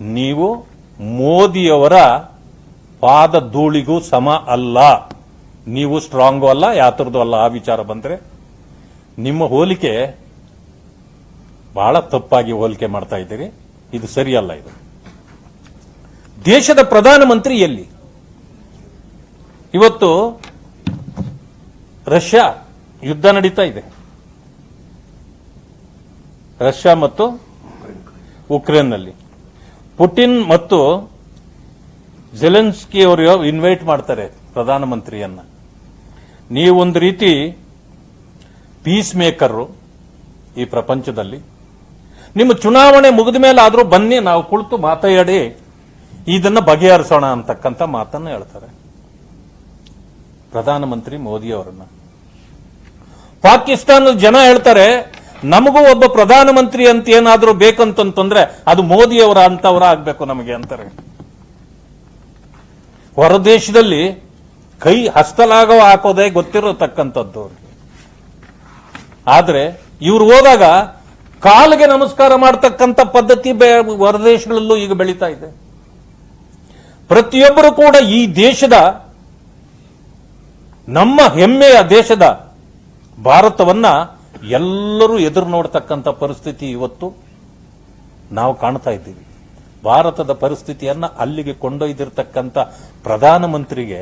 ನೀವು ಮೋದಿಯವರ ಪಾದ ಧೂಳಿಗೂ ಸಮ ಅಲ್ಲ. ನೀವು ಸ್ಟ್ರಾಂಗು ಅಲ್ಲ, ಯಾತರದ್ದು ಅಲ್ಲ, ಆ ವಿಚಾರ ಬಂದ್ರೆ ನಿಮ್ಮ ಹೋಲಿಕೆ ಬಹಳ ತಪ್ಪಾಗಿ ಹೋಲಿಕೆ ಮಾಡ್ತಾ ಇದ್ದೀರಿ. ಇದು ಸರಿಯಲ್ಲ ಇದು. ದೇಶದ ಪ್ರಧಾನಮಂತ್ರಿ ಎಲ್ಲಿ? ಇವತ್ತು ರಷ್ಯಾ ಯುದ್ಧ ನಡೀತಾ ಇದೆ. ರಷ್ಯಾ ಮತ್ತು ಉಕ್ರೇನ್ನಲ್ಲಿ. ಪುಟಿನ್ ಮತ್ತು ಜೆಲೆನ್ಸ್ಕಿ ಅವರು ಇನ್ವೈಟ್ ಮಾಡ್ತಾರೆ ಪ್ರಧಾನಮಂತ್ರಿಯನ್ನ. ನೀವೊಂದು ರೀತಿ ಪೀಸ್ ಮೇಕರ್ ಈ ಪ್ರಪಂಚದಲ್ಲಿ. ನಿಮ್ಮ ಚುನಾವಣೆ ಮುಗಿದ ಮೇಲೆ ಆದರೂ ಬನ್ನಿ, ನಾವು ಕುಳಿತು ಮಾತಾಡಿ, ಇದನ್ನ ಬಗೆಹರಿಸೋಣ ಅಂತಕ್ಕಂಥ ಮಾತನ್ನ ಹೇಳ್ತಾರೆ. ಪ್ರಧಾನಮಂತ್ರಿ ಮೋದಿ ಅವರನ್ನ. ಪಾಕಿಸ್ತಾನದ ಜನ ಹೇಳ್ತಾರೆ ನಮಗೂ ಒಬ್ಬ ಪ್ರಧಾನಮಂತ್ರಿ ಅಂತ ಏನಾದರೂ ಬೇಕಂತಂತಂದ್ರೆ ಅದು ಮೋದಿಯವರ ಅಂತವರ ಆಗ್ಬೇಕು ನಮಗೆ ಅಂತಾರೆ. ಹೊರದೇಶದಲ್ಲಿ ಕೈ ಹಸ್ತಲಾಗವ ಹಾಕೋದೇ ಗೊತ್ತಿರತಕ್ಕಂಥದ್ದು ಆದ್ರೆ ಇವ್ರು ಹೋದಾಗ ಕಾಲಿಗೆ ನಮಸ್ಕಾರ ಮಾಡ್ತಕ್ಕಂಥ ಪದ್ಧತಿ ಹೊರದೇಶಗಳಲ್ಲೂ ಈಗ ಬೆಳೀತಾ ಇದೆ. ಪ್ರತಿಯೊಬ್ಬರು ಕೂಡ ಈ ದೇಶದ, ನಮ್ಮ ಹೆಮ್ಮೆಯ ದೇಶದ ಭಾರತವನ್ನ ಎಲ್ಲರೂ ಎದುರು ನೋಡ್ತಕ್ಕಂಥ ಪರಿಸ್ಥಿತಿ ಇವತ್ತು ನಾವು ಕಾಣ್ತಾ ಇದ್ದೀವಿ. ಭಾರತದ ಪರಿಸ್ಥಿತಿಯನ್ನ ಅಲ್ಲಿಗೆ ಕೊಂಡೊಯ್ದಿರ್ತಕ್ಕಂಥ ಪ್ರಧಾನಮಂತ್ರಿಗೆ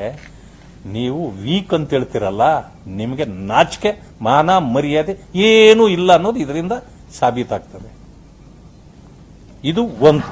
ನೀವು ವೀಕ್ ಅಂತ ಹೇಳ್ತಿರಲ್ಲ, ನಿಮಗೆ ನಾಚಿಕೆ, ಮಾನ, ಮರ್ಯಾದೆ ಏನೂ ಇಲ್ಲ ಅನ್ನೋದು ಇದರಿಂದ ಸಾಬೀತಾಗ್ತದೆ. ಇದು ಒಂದು.